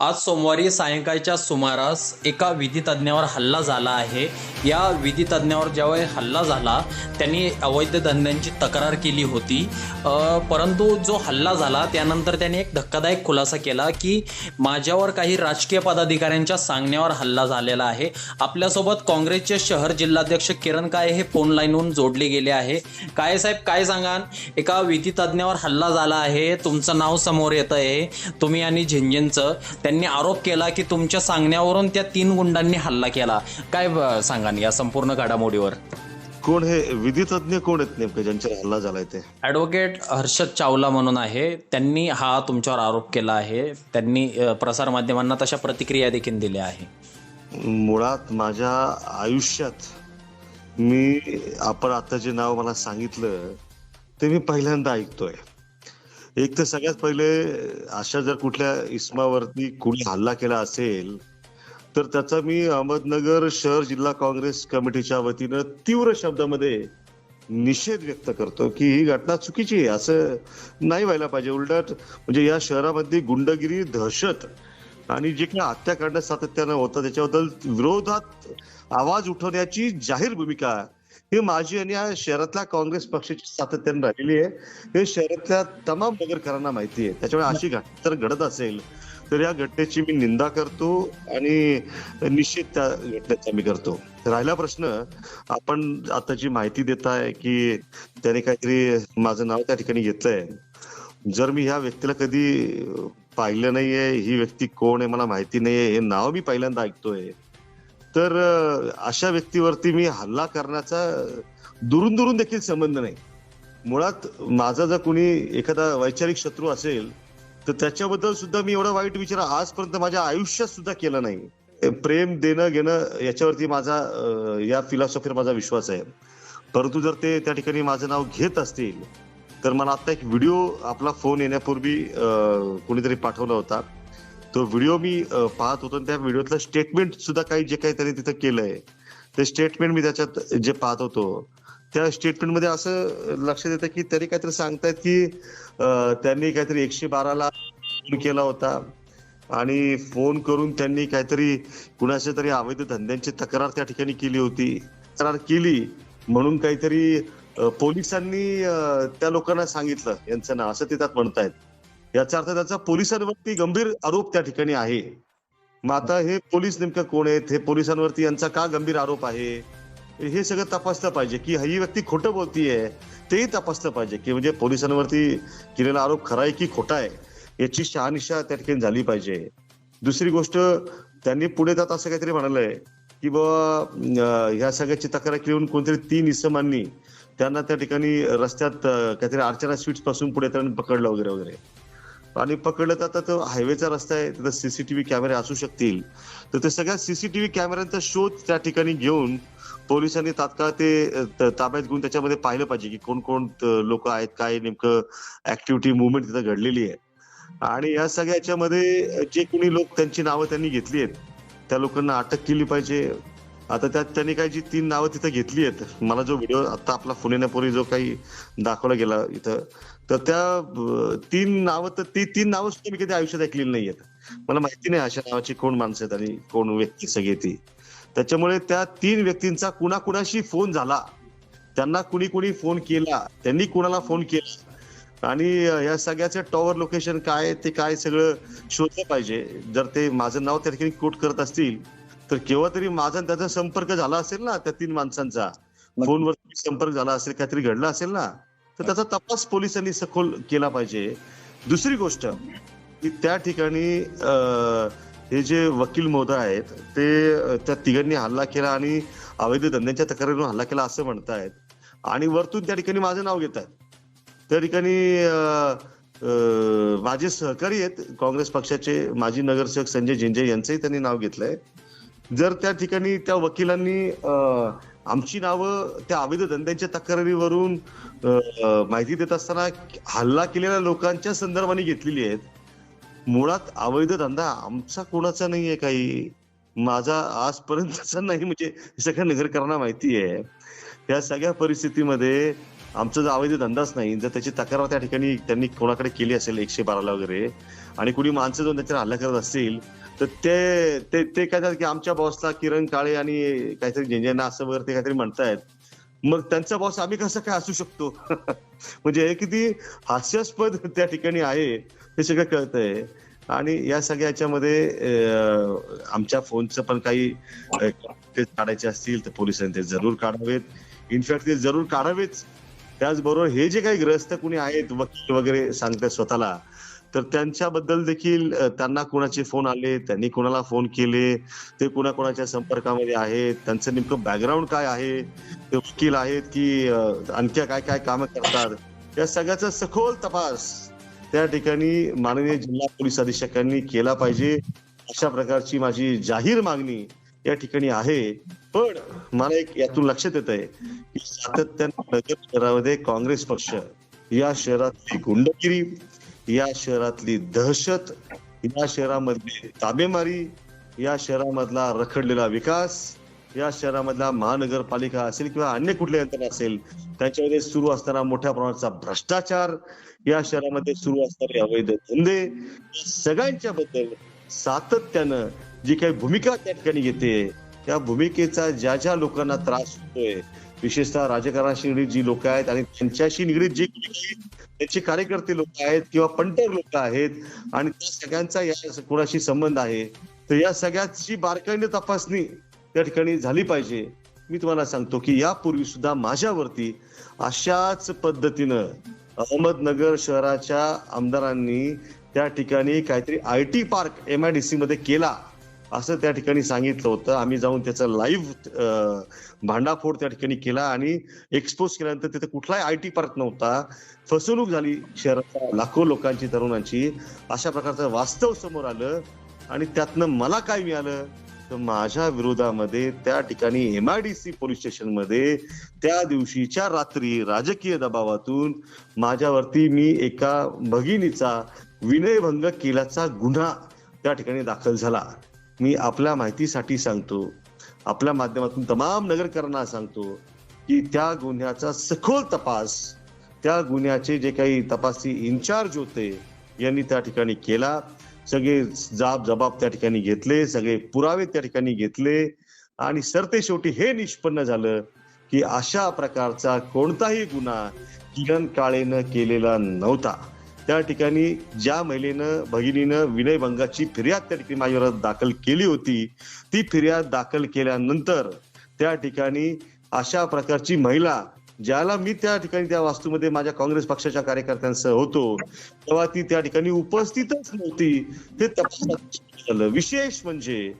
आज सोमवारी सायंकाळच्या सुमारास एका विधीतज्ञावर हल्ला झाला आहे. या विधीतज्ञावर ज्यावेळी हल्ला झाला त्यांनी अवैध धंद्यांची तक्रार केली होती. परंतु जो हल्ला झाला त्यानंतर त्यांनी एक धक्कादायक खुलासा केला की माझ्यावर काही राजकीय पदाधिकाऱ्यांच्या सांगण्यावर हल्ला झालेला आहे. आपल्यासोबत काँग्रेसचे शहर जिल्हाध्यक्ष किरण काळे हे फोन लाईनहून जोडले गेले आहे. काळे साहेब काय सांगाल? एका विधी तज्ज्ञावर हल्ला झाला आहे. तुमचं नाव समोर येतं आहे तुम्ही आणि झिंझिनचं त्यांनी आरोप केला की तुमच्या सांगण्यावरून त्या तीन गुंडांनी हल्ला केला. काय सांगाल या संपूर्ण घडामोडीवर? कोण हे विधितज्ञ कोण आहेत नेमकं ज्यांच्यावर हल्ला झालाय ते? ॲडव्होकेट हर्षद चावला म्हणून आहे. त्यांनी हा तुमच्यावर आरोप केला आहे. त्यांनी अ, प्रसारमाध्यमांना तशा प्रतिक्रिया देखील दिल्या आहे. मुळात माझ्या आयुष्यात मी आपण आता जे नाव मला सांगितलं ते मी पहिल्यांदा ऐकतोय. एक तर सगळ्यात पहिले अशा जर कुठल्या इस्मावरती कुणी हल्ला केला असेल तर त्याचा मी अहमदनगर शहर जिल्हा काँग्रेस कमिटीच्या वतीनं तीव्र शब्दामध्ये निषेध व्यक्त करतो की ही घटना चुकीची आहे असं नाही व्हायला पाहिजे. उलट म्हणजे या शहरामध्ये गुंडगिरी दहशत आणि जे काही हत्याकांड सातत्यानं होतं त्याच्याबद्दल विरोधात आवाज उठवण्याची जाहीर भूमिका ही माझी आणि या शहरातल्या काँग्रेस पक्षाची सातत्यानं राहिलेली आहे. हे शहरातल्या तमाम नगरकरांना माहिती आहे. त्याच्यामुळे अशी घटना जर घडत असेल तर या घटनेची मी निंदा करतो आणि निश्चित त्या घटनेचा मी करतो. राहिला प्रश्न आपण आता जी माहिती देत आहे की त्याने काहीतरी माझं नाव त्या ठिकाणी घेतलंय. जर मी ह्या व्यक्तीला कधी पाहिलं नाहीये ही व्यक्ती कोण आहे मला माहिती नाहीये हे नाव मी पहिल्यांदा ऐकतोय. तर अशा व्यक्तीवरती मी हल्ला करण्याचा दुरून दुरून देखील संबंध नाही. मुळात माझा जर कुणी एखादा वैचारिक शत्रू असेल तर त्याच्याबद्दल सुद्धा मी एवढा वाईट विचार आजपर्यंत माझ्या आयुष्यात सुद्धा केला नाही. प्रेम देणं घेणं याच्यावरती माझा या फिलॉसॉफीवर माझा विश्वास आहे. परंतु जर ते त्या ठिकाणी माझं नाव घेत असतील तर मला आता एक व्हिडिओ आपला फोन येण्यापूर्वी कुणीतरी पाठवला होता. तो व्हिडिओ मी पाहत होतो आणि त्या व्हिडिओतलं स्टेटमेंट सुद्धा काही जे काही त्याने तिथं केलंय. ते स्टेटमेंट मी त्याच्यात जे पाहत होतो त्या स्टेटमेंटमध्ये असं लक्षात येतं की तरी काहीतरी सांगतायत की त्यांनी काहीतरी एकशे बाराला फोन केला होता आणि फोन करून त्यांनी काहीतरी कुणाच्या तरी अवैध धंद्यांची तक्रार त्या ठिकाणी केली होती. तक्रार केली म्हणून काहीतरी पोलिसांनी त्या लोकांना सांगितलं यांचं नाव असं ते त्यात म्हणतायत. याचा अर्थ त्याचा पोलिसांवरती गंभीर आरोप त्या ठिकाणी आहे. मग आता हे पोलीस नेमकं कोण आहेत? हे पोलिसांवरती यांचा का गंभीर आरोप आहे? हे सगळं तपासलं पाहिजे की ही व्यक्ती खोटं बोलतीये तेही तपासलं पाहिजे की म्हणजे पोलिसांवरती केलेला आरोप खरा आहे की खोटा आहे याची शहानिशा त्या ठिकाणी झाली पाहिजे. दुसरी गोष्ट त्यांनी पुढे जात असं काहीतरी म्हणालंय की बाबा ह्या सगळ्याची तक्रार केली कोणतरी तीन इसमांनी त्यांना त्या ठिकाणी रस्त्यात काहीतरी अर्चना स्वीट्सपासून पुढे त्यांनी पकडलं वगैरे वगैरे. आणि पकडलं तर आता तो हायवेचा रस्ता आहे तिथं सीसीटीव्ही कॅमेरे असू शकतील. तर ते सगळ्या सीसीटीव्ही कॅमेऱ्यांचा शोध त्या ठिकाणी घेऊन पोलिसांनी तात्काळ ते ताब्यात घेऊन त्याच्यामध्ये पाहिलं पाहिजे की कोण कोण लोक आहेत काय नेमकं ऍक्टिव्हिटी मुवमेंट तिथं घडलेली आहे. आणि या सगळ्याच्यामध्ये जे कोणी लोक त्यांची नावं त्यांनी घेतली आहेत त्या लोकांना अटक केली पाहिजे. आता त्यात त्यांनी काही जी तीन नावं तिथं घेतली आहेत. मला जो व्हिडिओ आता आपला फोन जो काही दाखवला गेला इथं तर त्या तीन नावं तर ती तीन नावं सुद्धा मी कधी आयुष्यात ऐकलेली नाही आहेत. मला माहिती नाही अशा नावाची कोण माणसं आहेत आणि कोण व्यक्ती सगळी ती. त्याच्यामुळे त्या तीन व्यक्तींचा कुणाकुणाशी फोन झाला त्यांना कुणी कुणी फोन केला त्यांनी कुणाला फोन केला आणि या सगळ्याचं टॉवर लोकेशन काय ते काय सगळं शोधलं पाहिजे. जर ते माझं नाव त्या ठिकाणी कोट करत असतील तर केव्हा तरी माझा त्याचा संपर्क झाला असेल ना त्या तीन माणसांचा. फोनवर संपर्क झाला असेल काहीतरी घडलं असेल ना. तर त्याचा तपास पोलिसांनी सखोल केला पाहिजे. दुसरी गोष्ट की त्या ठिकाणी हे जे वकील महोदय आहेत ते त्या तिघांनी हल्ला केला आणि अवैध धंद्यांच्या तक्रारीवरून हल्ला केला असं म्हणतायत. आणि वरतून त्या ठिकाणी माझं नाव घेत आहेत त्या ठिकाणी माझे सहकारी आहेत काँग्रेस पक्षाचे माजी नगरसेवक संजय झिंजे यांचंही त्यांनी नाव घेतलंय. जर त्या ठिकाणी त्या वकिलांनी आमची नावं त्या अवैध धंद्यांच्या तक्रारीवरून माहिती देत असताना हल्ला केलेल्या लोकांच्या संदर्भाने घेतलेली आहेत. मुळात अवैध धंदा आमचा कोणाचा आहे काही. माझा आजपर्यंतचा नाही म्हणजे सगळ्या नगरकरांना माहिती आहे. या सगळ्या परिस्थितीमध्ये आमचा जो अवैध धंदाच नाही जर त्याची तक्रार त्या ठिकाणी त्यांनी कोणाकडे केली असेल एकशे बाराला वगैरे आणि कुणी माणसं जाऊन त्याच्यावर हल्ला करत असतील तर ते ते ते काय की आमच्या बॉसला किरण काळे आणि काहीतरी झेंजेना असं वगैरे ते काहीतरी म्हणतायत. मग त्यांचा बॉस आम्ही कसं काय असू शकतो? म्हणजे हे किती हास्यास्पद त्या ठिकाणी आहे हे सगळं कळतंय. आणि या सगळ्याच्यामध्ये आमच्या फोनचं पण काही ते काढायचे असतील तर पोलिसांनी ते जरूर काढावेत. इनफॅक्ट ते जरूर काढावेच. त्याचबरोबर हे जे काही ग्रस्त कुणी आहेत वकील वगैरे सांगतात स्वतःला तर त्यांच्याबद्दल देखील त्यांना कोणाचे फोन आले त्यांनी कोणाला फोन केले ते कोणाकोणाच्या संपर्कामध्ये आहेत त्यांचं नेमकं बॅकग्राऊंड काय आहे ते वकील आहेत की आणखी काय काय कामं करतात या सगळ्याचा सखोल तपास त्या ठिकाणी माननीय जिल्हा पोलीस अधीक्षकांनी केला पाहिजे. अशा प्रकारची माझी जाहीर मागणी या ठिकाणी आहे. पण मला एक यातून लक्षात येत आहे की सातत्याने नगर शहरामध्ये काँग्रेस पक्ष या शहरातली गुंडगिरी या शहरातली दहशत या शहरामधली ताबेमारी या शहरामधला रखडलेला विकास या शहरामधला महानगरपालिका असेल किंवा अन्य कुठल्या यंत्रणा असेल त्याच्यामध्ये सुरू असताना मोठ्या प्रमाणाचा भ्रष्टाचार या शहरामध्ये सुरू असणारे अवैध धंदे सगळ्यांच्या बद्दल सातत्यानं जी काही भूमिका त्या ठिकाणी घेते त्या भूमिकेचा ज्या ज्या लोकांना त्रास होतोय विशेषतः राजकारणाशी निगडीत जी लोक आहेत आणि त्यांच्याशी निगडीत जे त्यांचे कार्यकर्ते लोक आहेत किंवा पंटर लोक आहेत आणि त्या सगळ्यांचा या कोणाशी संबंध आहे तर या सगळ्याची बारकाईने तपासणी त्या ठिकाणी झाली पाहिजे. मी तुम्हाला सांगतो की यापूर्वी सुद्धा माझ्यावरती अशाच पद्धतीनं अहमदनगर शहराच्या आमदारांनी त्या ठिकाणी काहीतरी I T park M I D C मध्ये केला. असं त्या ठिकाणी सांगितलं होतं. आम्ही जाऊन त्याचा लाईव्ह भांडाफोड त्या ठिकाणी केला आणि एक्सपोज केल्यानंतर तिथे कुठलाही आय टी पार्क नव्हता. फसवणूक झाली शहराच्या लाखो लोकांची तरुणांची. अशा प्रकारचं वास्तव समोर आलं आणि त्यातनं मला काय मिळालं? तर माझ्या विरोधामध्ये त्या ठिकाणी M I D C police स्टेशनमध्ये त्या दिवशीच्या रात्री राजकीय दबावातून माझ्यावरती मी एका भगिनीचा विनयभंग केल्याचा गुन्हा त्या ठिकाणी दाखल झाला. मी आपल्या माहितीसाठी सांगतो आपल्या माध्यमातून तमाम नगरकरांना सांगतो की त्या गुन्ह्याचा सखोल तपास त्या गुन्ह्याचे जे काही तपासी इन्चार्ज होते यांनी त्या ठिकाणी केला. सगळे जाब जबाब त्या ठिकाणी घेतले सगळे पुरावे त्या ठिकाणी घेतले. आणि सरते शेवटी हे निष्पन्न झालं की अशा प्रकारचा कोणताही गुन्हा किरण काळेनं केलेला नव्हता. त्या ठिकाणी ज्या महिलेनं भगिनीनं विनयभंगाची फिर्याद त्या ठिकाणी माझ्यावर दाखल केली होती ती फिर्याद दाखल केल्यानंतर त्या ठिकाणी अशा प्रकारची महिला ज्याला मी त्या ठिकाणी त्या वास्तूमध्ये माझ्या काँग्रेस पक्षाच्या कार्यकर्त्यांसह होतो तेव्हा ती त्या ठिकाणी उपस्थितच नव्हती. हे तपास झालं विशेष म्हणजे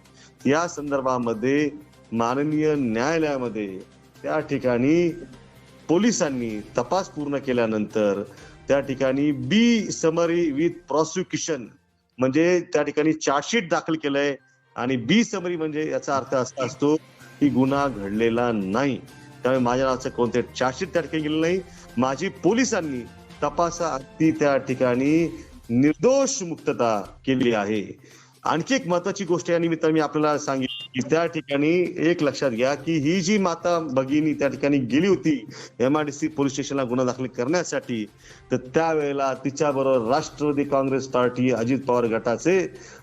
या संदर्भामध्ये माननीय न्यायालयामध्ये त्या ठिकाणी पोलिसांनी तपास पूर्ण केल्यानंतर त्या ठिकाणी बी समरी विथ प्रॉसिक्युशन म्हणजे त्या ठिकाणी चार्जशीट दाखल केलंय आणि बी समरी म्हणजे याचा अर्थ असा असतो की गुन्हा घडलेला नाही. त्यामुळे माझ्या नावाचं कोणते चार्जशीट त्या ठिकाणी गेलं नाही. माझी पोलिसांनी तपासाअंती त्या ठिकाणी निर्दोष मुक्तता केली आहे. आणखी एक महत्वाची गोष्ट या निमित्ताने मी आपल्याला सांगितली. की त्या ठिकाणी एक लक्षात घ्या की ही जी माता भगिनी त्या ठिकाणी गेली होती एमआयडीसी पोलीस स्टेशनला गुन्हा दाखल करण्यासाठी तर त्यावेळेला तिच्या बरोबर राष्ट्रवादी काँग्रेस पार्टी अजित पवार गटाचे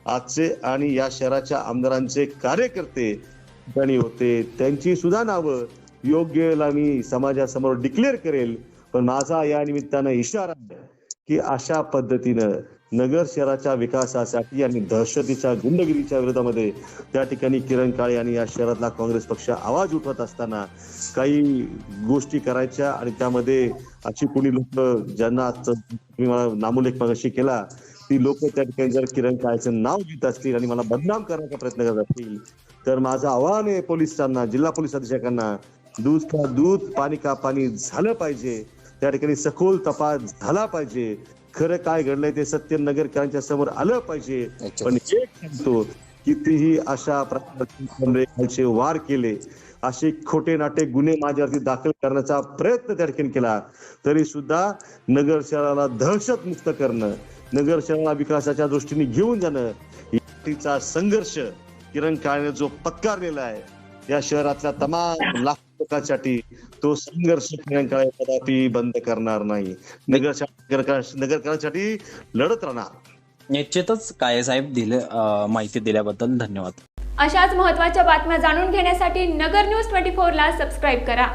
आजचे आणि या शहराच्या आमदारांचे कार्यकर्ते ठिकाणी होते. त्यांची सुद्धा नावं योग्य वेळेला मी समाजासमोर डिक्लेअर करेल. पण माझा या निमित्तानं इशारा की अशा पद्धतीनं नगर शहराच्या विकासासाठी आणि दहशतीच्या गुंडगिरीच्या विरोधामध्ये त्या ठिकाणी किरण काळे आणि या शहरातला काँग्रेस पक्ष आवाज उठवत असताना काही गोष्टी करायच्या आणि त्यामध्ये अशी कोणी लोक ज्यांना मला नामोल्लेख मागाशी केला ती लोक त्या ठिकाणी जर किरण काळेचं नाव घेत असतील आणि मला बदनाम करण्याचा प्रयत्न करत असतील तर माझं आव्हान आहे पोलिसांना जिल्हा पोलीस अधीक्षकांना दूध का दूध पाणी का पाणी झालं पाहिजे. त्या ठिकाणी सखोल तपास झाला पाहिजे. खरं काय घडलंय ते सत्य नगरकरांच्या समोर आलं पाहिजे. पण एक सांगतो कितीही अशा प्रकारचे वार केले. असे खोटे नाटे गुन्हे माझ्यावरती दाखल करण्याचा प्रयत्न त्या ठिकाणी केला. तरी सुद्धा नगर शहराला दहशत मुक्त करणं नगर शहराला विकासाच्या दृष्टीने घेऊन जाणं याचा संघर्ष किरण काळेने जो पत्कारलेला आहे या शहरातल्या तमाम लाख लोकांसाठी तो संघर्ष कदापि बंद करणार नाही. नगर नगरकरांसाठी लढत राहणार. निश्चितच काळे साहेब दिले माहिती दिल्याबद्दल धन्यवाद. अशाच महत्त्वाच्या बातम्या जाणून घेण्यासाठी नगर न्यूज ट्वेंटी फोरला सबस्क्राईब करा.